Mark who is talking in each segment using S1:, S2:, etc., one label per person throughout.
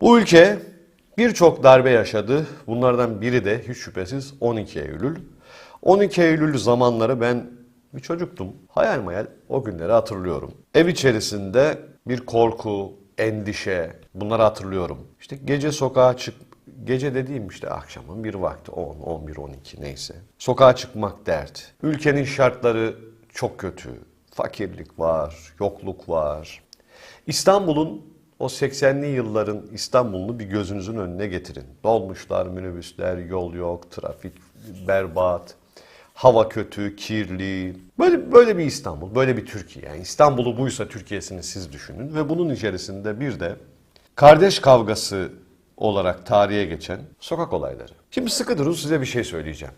S1: Bu ülke birçok darbe yaşadı. Bunlardan biri de hiç şüphesiz 12 Eylül. 12 Eylül zamanları ben bir çocuktum. Hayal mayal o günleri hatırlıyorum. Ev içerisinde bir korku, endişe bunları hatırlıyorum. İşte gece sokağa çık Gece dediğim işte akşamın bir vakti 10, 11, 12 neyse. Sokağa çıkmak dert. Ülkenin şartları çok kötü. Fakirlik var, yokluk var. İstanbul'un o 80'li yılların İstanbul'unu bir gözünüzün önüne getirin. Dolmuşlar, minibüsler, yol yok, trafik berbat, hava kötü, kirli. Böyle böyle bir İstanbul, böyle bir Türkiye. Yani İstanbul'u buysa Türkiye'sini siz düşünün ve bunun içerisinde bir de kardeş kavgası olarak tarihe geçen sokak olayları. Şimdi sıkı durun size bir şey söyleyeceğim.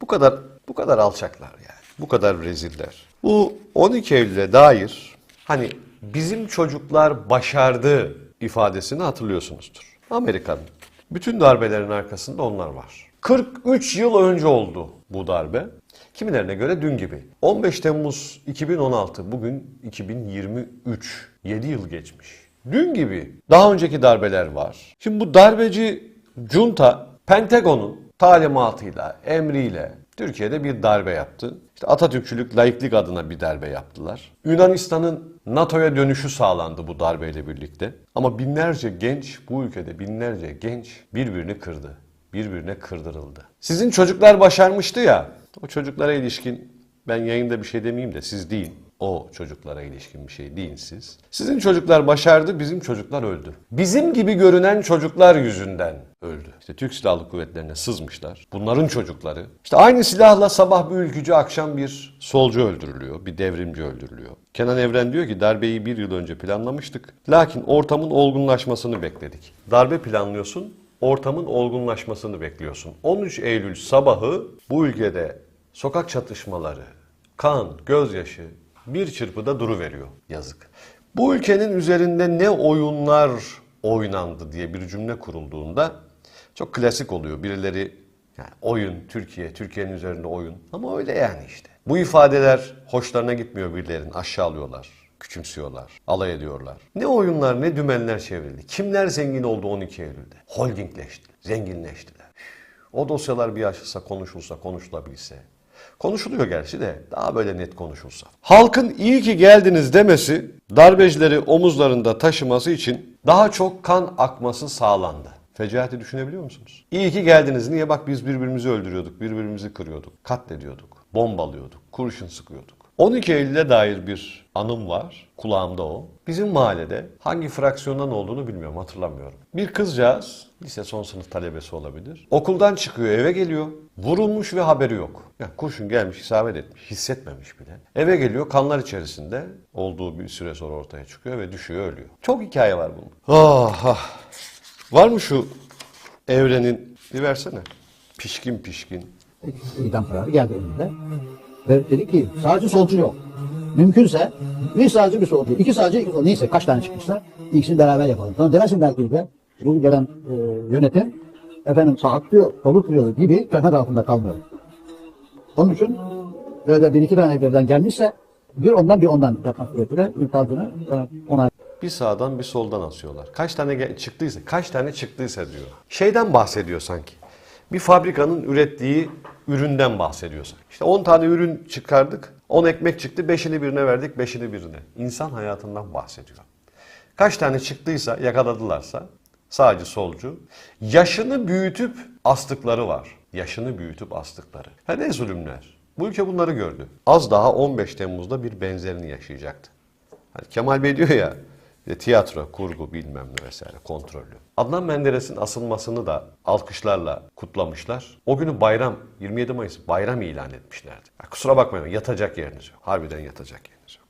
S1: Bu kadar bu kadar alçaklar yani. Bu kadar reziller. Bu 12 Eylül'e dair hani bizim çocuklar başardı ifadesini hatırlıyorsunuzdur. Amerika'nın bütün darbelerin arkasında onlar var. 43 yıl önce oldu bu darbe. Kimilerine göre dün gibi. 15 Temmuz 2016, bugün 2023. 7 yıl geçmiş. Dün gibi daha önceki darbeler var. Şimdi bu darbeci junta Pentagon'un talimatıyla, emriyle Türkiye'de bir darbe yaptı. İşte Atatürkçülük, laiklik adına bir darbe yaptılar. Yunanistan'ın NATO'ya dönüşü sağlandı bu darbeyle birlikte. Ama binlerce genç, bu ülkede binlerce genç birbirini kırdı. Birbirine kırdırıldı. Sizin çocuklar başarmıştı ya, o çocuklara ilişkin ben yayında bir şey demeyeyim de siz deyin. O çocuklara ilişkin bir şey deyin siz. Sizin çocuklar başardı, bizim çocuklar öldü. Bizim gibi görünen çocuklar yüzünden öldü. İşte Türk Silahlı Kuvvetleri'ne sızmışlar. Bunların çocukları. İşte aynı silahla sabah bir ülkücü, akşam bir solcu öldürülüyor. Bir devrimci öldürülüyor. Kenan Evren diyor ki darbeyi bir yıl önce planlamıştık. Lakin ortamın olgunlaşmasını bekledik. Darbe planlıyorsun, ortamın olgunlaşmasını bekliyorsun. 13 Eylül sabahı bu ülkede sokak çatışmaları, kan, gözyaşı bir çırpıda duru veriyor. Yazık. Bu ülkenin üzerinde ne oyunlar oynandı diye bir cümle kurulduğunda çok klasik oluyor. Birileri yani oyun, Türkiye, Türkiye'nin üzerinde oyun. Ama öyle yani işte. Bu ifadeler hoşlarına gitmiyor birilerinin. Aşağılıyorlar, küçümsüyorlar, alay ediyorlar. Ne oyunlar, ne dümenler çevrildi. Kimler zengin oldu 12 Eylül'de? Holdingleştiler, zenginleştiler. O dosyalar bir açılsa, konuşulsa, konuşulabilse. Konuşuluyor gerçi de daha böyle net konuşulsa. Halkın iyi ki geldiniz demesi darbecileri omuzlarında taşıması için daha çok kan akması sağlandı. Fecaati düşünebiliyor musunuz? İyi ki geldiniz. Niye? Bak biz birbirimizi öldürüyorduk, birbirimizi kırıyorduk, katlediyorduk, bombalıyorduk, kurşun sıkıyorduk. 12 Eylül'e dair bir anım var. Kulağımda o. Bizim mahallede hangi fraksiyondan olduğunu bilmiyorum hatırlamıyorum. Bir kızcağız lise son sınıf talebesi olabilir. Okuldan çıkıyor eve geliyor. Vurulmuş ve haberi yok. Yani kurşun gelmiş isabet etmiş hissetmemiş bile. Eve geliyor kanlar içerisinde olduğu bir süre sonra ortaya çıkıyor ve düşüyor ölüyor. Çok hikaye var bunun. Ah ah. Var mı şu evrenin bir versene. Pişkin pişkin.
S2: idam kararı geldi önünde. Ve dedi ki sağcı solcu yok. Mümkünse bir sağcı bir solcu, iki sağcı iki solcu. Neyse kaç tane çıkmışsa ikisini beraber yapalım. Sonra demesin belki de bu gelen e, yönetim efendim sağatlıyor, solutuyor gibi töhmet altında kalmıyor. Onun için böyle bir iki tane birden gelmişse bir ondan bir ondan yapmak suretiyle infazını ona
S1: Bir sağdan bir soldan asıyorlar. Kaç tane çıktıysa, kaç tane çıktıysa diyor. Şeyden bahsediyor sanki. Bir fabrikanın ürettiği üründen bahsediyor sanki. İşte 10 tane ürün çıkardık. 10 ekmek çıktı. 5'ini birine verdik, 5'ini birine. İnsan hayatından bahsediyor. Kaç tane çıktıysa, yakaladılarsa sağcı solcu. Yaşını büyütüp astıkları var. Yaşını büyütüp astıkları. Ha ne zulümler. Bu ülke bunları gördü. Az daha 15 Temmuz'da bir benzerini yaşayacaktı. Hani Kemal Bey diyor ya işte tiyatro, kurgu bilmem ne vesaire kontrollü. Adnan Menderes'in asılmasını da alkışlarla kutlamışlar. O günü bayram, 27 Mayıs bayram ilan etmişlerdi. Ya kusura bakmayın yatacak yeriniz yok. Harbiden yatacak yeriniz yok.